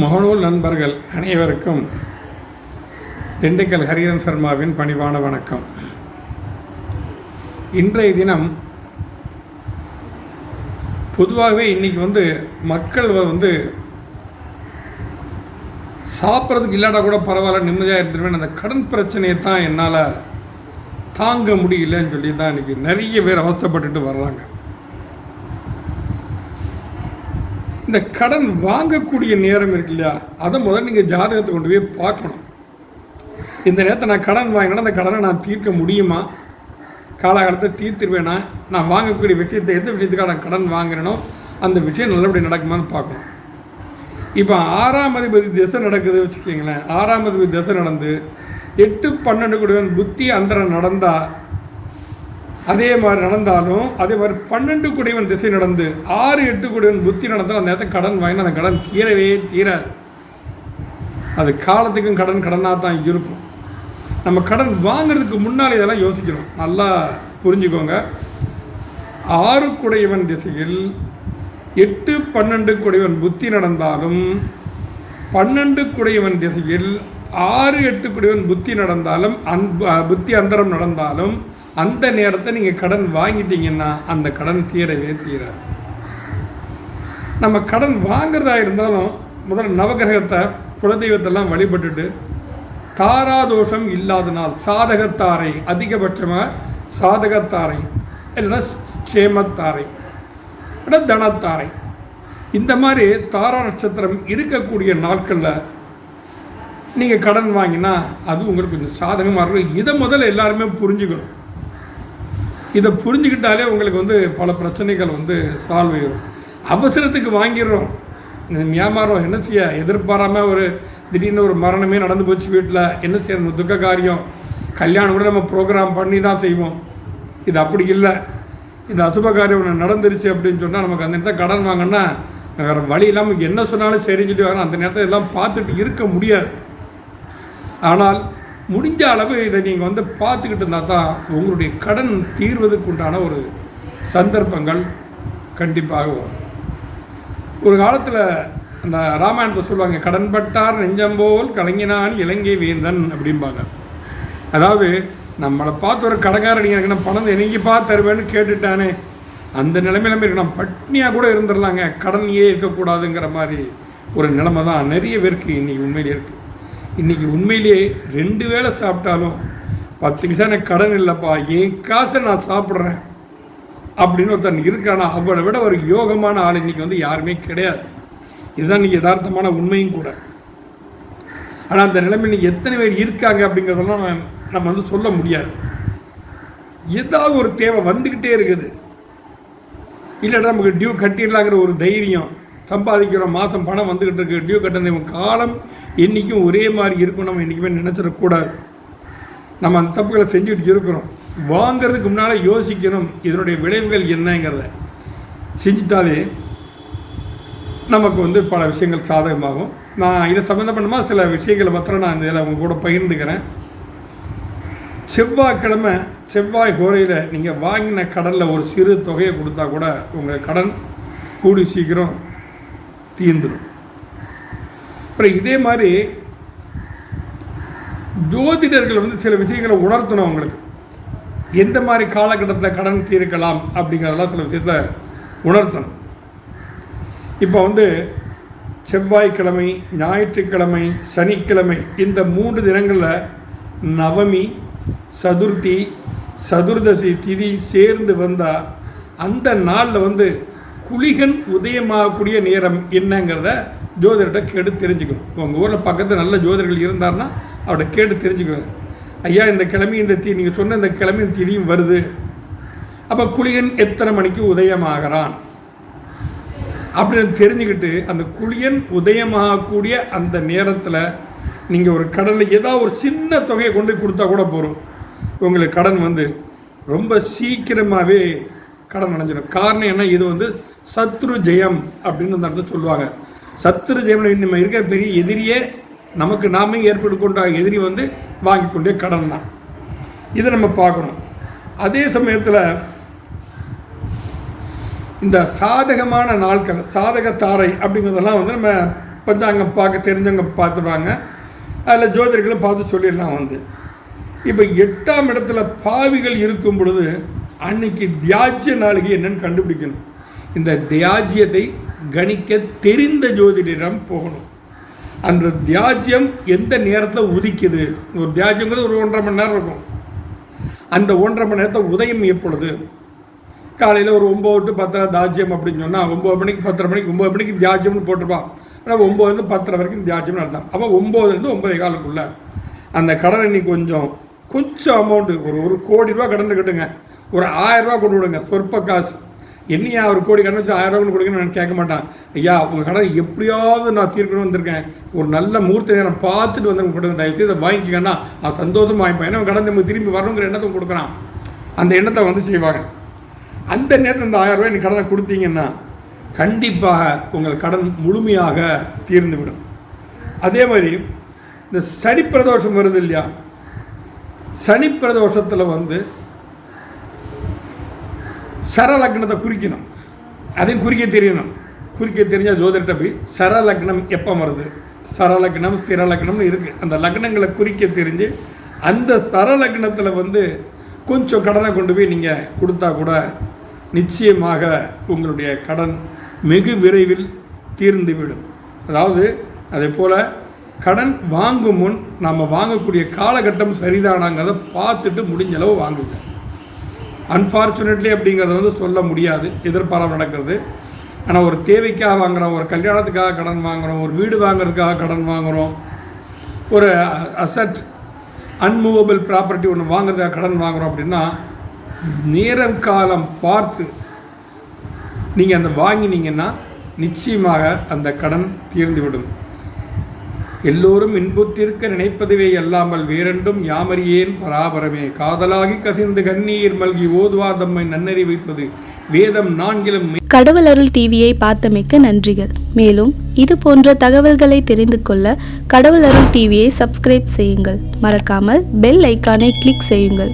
முகநூல் நண்பர்கள் அனைவருக்கும் திண்டுக்கல் ஹரிஹரன் சர்மாவின் பணிவான வணக்கம். இன்றைய தினம் பொதுவாகவே இன்றைக்கி வந்து மக்கள் வந்து சாப்பிட்றதுக்கு இல்லாட்டா கூட பரவாயில்ல நிம்மதியாக இருந்துருவேன் அந்த கடன் பிரச்சனையை தான் என்னால் தாங்க முடியலன்னு சொல்லி தான் இன்றைக்கி நிறைய பேர் அவஸ்தைப்பட்டுட்டு வர்றாங்க. இந்த கடன் வாங்கக்கூடிய நேரம் இருக்கு இல்லையா? அதை முதல்ல நீங்கள் ஜாதகத்தை கொண்டு போய் பார்க்கணும். இந்த நேரத்தை நான் கடன் வாங்கினா அந்த கடனை நான் தீர்க்க முடியுமா? காலகாலத்தை தீர்த்துருவேனா? நான் வாங்கக்கூடிய விஷயத்தை எந்த விஷயத்துக்காக நான் கடன் வாங்குறேனோ அந்த விஷயம் நல்லபடி நடக்குமான்னு பார்க்கணும். இப்போ ஆறாம் அதிபதி திசை நடக்குது வச்சுக்கிங்களேன். ஆறாம் அதிபதி திசை நடந்து எட்டு பன்னெண்டு கூடியவன் புத்தி அந்தரம் நடந்தால் அதே மாதிரி நடந்தாலும் அதே மாதிரி பன்னெண்டு குடைவன் திசை நடந்து ஆறு எட்டு குடைவன் புத்தி நடந்தாலும் அந்த நேரத்தை கடன் வாங்கினா அந்த கடன் தீரவே தீராது. அது காலத்துக்கும் கடன் கடனாக தான் இருக்கும். நம்ம கடன் வாங்குறதுக்கு முன்னால் இதெல்லாம் யோசிக்கணும். நல்லா புரிஞ்சுக்கோங்க. ஆறு குடையவன் திசையில் எட்டு பன்னெண்டு குடைவன் புத்தி நடந்தாலும் பன்னெண்டு குடையவன் திசையில் ஆறு எட்டு குடிவன் புத்தி நடந்தாலும் அன் புத்தி அந்தரம் நடந்தாலும் அந்த நேரத்தை நீங்கள் கடன் வாங்கிட்டீங்கன்னா அந்த கடன் தீரவே தீராது. நம்ம கடன் வாங்குறதா இருந்தாலும் முதல்ல நவகிரகத்தை குலதெய்வத்தெல்லாம் வழிபட்டுட்டு தாராதோஷம் இல்லாத நாள் சாதகத்தாரை அதிகபட்சமாக சாதகத்தாரை இல்லைன்னா சேமத்தாரை இல்லை தனத்தாரை. இந்த மாதிரி தாரா நட்சத்திரம் இருக்கக்கூடிய நாட்களில் நீங்கள் கடன் வாங்கினா அது உங்களுக்கு கொஞ்சம் சாதகமாக இருக்கும் இதை முதல்ல எல்லாருமே புரிஞ்சுக்கணும். இதை புரிஞ்சுக்கிட்டாலே உங்களுக்கு வந்து பல பிரச்சனைகள் வந்து சால்வ் ஆகிடும் அவசரத்துக்கு வாங்கிடுறோம். வியாபாரம் என்ன செய்ய? எதிர்பாராமல் ஒரு திடீர்னு ஒரு மரணமே நடந்து போச்சு வீட்டில் என்ன செய்யணும் துக்க காரியம். கல்யாணம் கூட நம்ம ப்ரோக்ராம் பண்ணி தான் செய்வோம். இது அப்படி இல்லை. இது அசுப காரியம் ஒன்று நடந்துருச்சு அப்படின்னு சொன்னால் நமக்கு அந்த நேரத்தை கடன் வாங்கினா வேறு வழி இல்லாமல் என்ன சொன்னாலும் சரின்னு சொல்லி வரோம் அந்த நேரத்தை எல்லாம் பார்த்துட்டு இருக்க முடியாது. ஆனால் முடிஞ்ச அளவு இதை நீங்கள் வந்து பார்த்துக்கிட்டு இருந்தால் தான் உங்களுடைய கடன் தீர்வதற்கு உண்டான ஒரு சந்தர்ப்பங்கள் கண்டிப்பாக வரும். ஒரு காலத்தில் அந்த ராமாயணத்தை சொல்லுவாங்க கடன்பட்டார் நெஞ்சம்போல் கலங்கினான் இலங்கை வேந்தன் அப்படிம்பாங்க. அதாவது நம்மளை பார்த்து ஒரு கடைக்காரன் எனக்கு நான் பணம் என்னைக்கு பார்த்து தருவேன்னு கேட்டுட்டானே அந்த நிலைமையில இருக்கு நான் பட்னியாக கூட இருந்துடலாங்க. கடனையே இருக்கக்கூடாதுங்கிற மாதிரி ஒரு நிலைமை தான் நிறைய பேருக்கு இன்றைக்கி உண்மையிலே இருக்குது இன்றைக்கி உண்மையிலேயே ரெண்டு வேளை சாப்பிட்டாலும் பத்து நிமிஷம் எனக்கு கடன் இல்லைப்பா. என் காசை நான் சாப்பிட்றேன். அப்படின்னு ஒருத்தன் இருக்கானா அவளை விட ஒரு யோகமான ஆள் இன்றைக்கி வந்து யாருமே கிடையாது. இதுதான் இன்றைக்கி யதார்த்தமான உண்மையும் கூட. ஆனால் அந்த நிலைமையில் எத்தனை பேர் இருக்காங்க அப்படிங்கிறதெல்லாம் நம்ம வந்து சொல்ல முடியாது. ஏதாவது ஒரு தேவை வந்துக்கிட்டே இருக்குது. இல்லைன்னா நமக்கு டியூ கட்டிடலாங்கிற ஒரு தைரியம். சம்பாதிக்கிறோம் மாதம் பணம் வந்துக்கிட்டு இருக்கு. டியூ கட்டணும் காலம் என்றைக்கும் ஒரே மாதிரி இருக்கும். நம்ம என்றைக்குமே நினச்சிடக்கூடாது. நம்ம அந்த தப்புகளை செஞ்சுக்கிட்டு இருக்கிறோம். வாங்கிறதுக்கு முன்னால் யோசிக்கணும். இதனுடைய விளைவுகள் என்னங்கிறத. செஞ்சிட்டாலே நமக்கு வந்து பல விஷயங்கள் சாதகமாகும். நான் இதை சம்மந்தப்பட்டமாக சில விஷயங்களை மாத்திரம் நான் இதில் அவங்க கூட பகிர்ந்துக்கிறேன். செவ்வாய்க்கிழமை செவ்வாய் கோரையில் நீங்கள் வாங்கின கடனில் ஒரு சிறு தொகையை கொடுத்தா கூட உங்கள் கடன் கூடி சீக்கிரம் தீர்ந்துடும் அப்புறம் இதே மாதிரி ஜோதிடர்கள் வந்து சில விஷயங்களை உணர்த்தணும் அவங்களுக்கு. எந்த மாதிரி காலகட்டத்தில் கடன் தீர்க்கலாம் அப்படிங்கிறதெல்லாம் சில விஷயத்தில் உணர்த்தணும். இப்போ வந்து செவ்வாய்க்கிழமை ஞாயிற்றுக்கிழமை சனிக்கிழமை இந்த மூன்று தினங்களில் நவமி சதுர்த்தி சதுர்தசி திதி சேர்ந்து வந்தால் அந்த நாளில் வந்து குளிகன் உதயமாகக்கூடிய நேரம் என்னங்கிறத ஜோதிடர்கிட்ட கேட்டு தெரிஞ்சுக்கணும். உங்கள் ஊரில் பக்கத்தில் நல்ல ஜோதிடர்கள் இருந்தார்னா அவர்கிட்ட கேட்டு தெரிஞ்சுக்கணும். ஐயா இந்த கிழமை இந்த தீ நீங்கள் சொன்ன இந்த கிழமை திதியும் வருது. அப்போ குளிகன் எத்தனை மணிக்கு உதயமாகிறான்? அப்படின்னு தெரிஞ்சுக்கிட்டு அந்த குளியன் உதயமாகக்கூடிய அந்த நேரத்தில் நீங்கள் ஒரு கடனில் ஏதாவது ஒரு சின்ன தொகையை கொண்டு கொடுத்தா கூட போகிறோம் உங்களுக்கு கடன் வந்து ரொம்ப சீக்கிரமாகவே கடன் அடைஞ்சிடும். காரணம் என்ன? இது வந்து சத்ரு ஜெயம் அப்படின்னு அந்த இடத்துல சொல்லுவாங்க. சத்ரு ஜெயம் நம்ம இருக்க பெரிய எதிரியே நமக்கு நாமே ஏற்பட்டு கொண்ட எதிரி வந்து வாங்கி கொண்டே கடன் தான். இதை நம்ம பார்க்கணும். அதே சமயத்தில் இந்த சாதகமான நாட்கள் சாதக தாரை அப்படிங்கிறதெல்லாம் வந்து நம்ம பஞ்சாங்கம் பார்க்க தெரிஞ்சவங்க பார்த்துருவாங்க அதில் ஜோதிடர்களும் பார்த்து சொல்லிடலாம் வந்து. இப்போ எட்டாம் இடத்துல பாவிகள் இருக்கும் பொழுது அன்னைக்கு தியாஜ்ய நாளிகை என்னன்னு கண்டுபிடிக்கணும். இந்த தியாஜ்யத்தை கணிக்க தெரிந்த ஜோதிடரிடம் போகணும். அந்த தியாஜ்யம் எந்த நேரத்தில் உதிக்குது? ஒரு தியாஜ்யங்கிறது ஒரு ஒன்றரை மணி நேரம் இருக்கும். அந்த ஒன்றரை மணி நேரத்தை உதயம் எப்பொழுது? காலையில் ஒரு ஒம்பது டு பத்தரை தாஜ்யம் அப்படின்னு சொன்னால் ஒம்பது மணிக்கு பத்தரை மணிக்கு ஒம்பது மணிக்கு தியாஜ்யம்னு போட்டிருப்பான். ஆனால் ஒம்போதுலேருந்து பத்தரை வரைக்கும் தியாஜ்யம்னு அர்த்தம் அப்போ ஒம்பதுலேருந்து ஒன்பதே காலுக்குள்ளே. அந்த கடன் இன்னைக்கு கொஞ்சம் கொஞ்சம் அமௌண்ட்டு ஒரு ஒரு கோடி ரூபா கடன் கட்டுங்க. ஒரு ஆயிரம் ரூபா கொண்டு விடுங்க சொற்ப காசு. என்னையா ஒரு கோடி கடன் வச்சு ஆயிரம் ரூபாய் கொண்டு நான் கேட்க மாட்டான். ஐயா உங்கள் கடன் எப்படியாவது நான் தீர்க்கணும் வந்திருக்கேன். ஒரு நல்ல முகூர்த்த நேரம் பார்த்துட்டு வந்து கொடுங்க தயவுசெய்து இதை வாங்கிக்கங்கன்னா நான் சந்தோஷமாக வாங்கிப்பேன் ஏன்னா கடன் நமக்கு திரும்பி வரணுங்கிற எண்ணத்தை கொடுக்குறான். அந்த எண்ணத்தை வந்து செய்வாங்க அந்த நேரத்தில் இந்த ஆயிரம் ரூபாய் நீ கடனை கொடுத்தீங்கன்னா கண்டிப்பாக உங்கள் கடன் முழுமையாக தீர்ந்துவிடும். அதே மாதிரி இந்த சனி பிரதோஷம் வருது இல்லையா? சனி பிரதோஷத்தில் வந்து சரலக்னத்தை குறிக்கணும். அதையும் குறிக்க தெரியணும். குறிக்க தெரிஞ்சால் ஜோதிடத்தை போய் சரலக்னம் எப்போ வருது? சரலக்னம் ஸ்திரலக்னம்னு இருக்குது அந்த லக்னங்களை குறிக்க தெரிஞ்சு அந்த சரலக்னத்தில் வந்து கொஞ்சம் கடனை கொண்டு போய் நீங்கள் கொடுத்தா கூட நிச்சயமாக உங்களுடைய கடன் வெகு விரைவில் தீர்ந்துவிடும் அதாவது அதே போல் கடன் வாங்கும் முன் நாம் வாங்கக்கூடிய காலகட்டம் சரிதானாங்கிறத பார்த்துட்டு முடிஞ்சளவு வாங்குங்க. அன்ஃபார்ச்சுனேட்லி அப்படிங்கிறத வந்து சொல்ல முடியாது. எதிர்பாராமல் நடக்கிறது. ஆனால் ஒரு தேவைக்காக வாங்குகிறோம் ஒரு கல்யாணத்துக்காக கடன் வாங்குகிறோம் ஒரு வீடு வாங்குறதுக்காக கடன் வாங்குகிறோம் ஒரு அசட் அன்மூவபிள் ப்ராப்பர்ட்டி ஒன்று வாங்குறதுக்காக கடன் வாங்குகிறோம் அப்படின்னா நேரம் காலம் பார்த்து நீங்கள் அந்த வாங்கினீங்கன்னா நிச்சயமாக அந்த கடன் தீர்ந்துவிடும். எல்லோரும் இன்புத்திருக்க நினைப்பதுவே அல்லாமல் வேறென்றும் யாமறியேன் பராபரமே. காதலாகி கசிந்து கண்ணீர் மல்கி ஓதுவாதம்மை நன்னறி வைப்பது. வேதம் நான்கிலும் கடவுள் அருள் டிவியை பார்த்தமைக்கு நன்றிகள். மேலும் இது போன்ற தகவல்களை தெரிந்து கொள்ள கடவுள் அருள் டிவியை சப்ஸ்கிரைப் செய்யுங்கள். மறக்காமல் பெல் ஐக்கானை கிளிக் செய்யுங்கள்.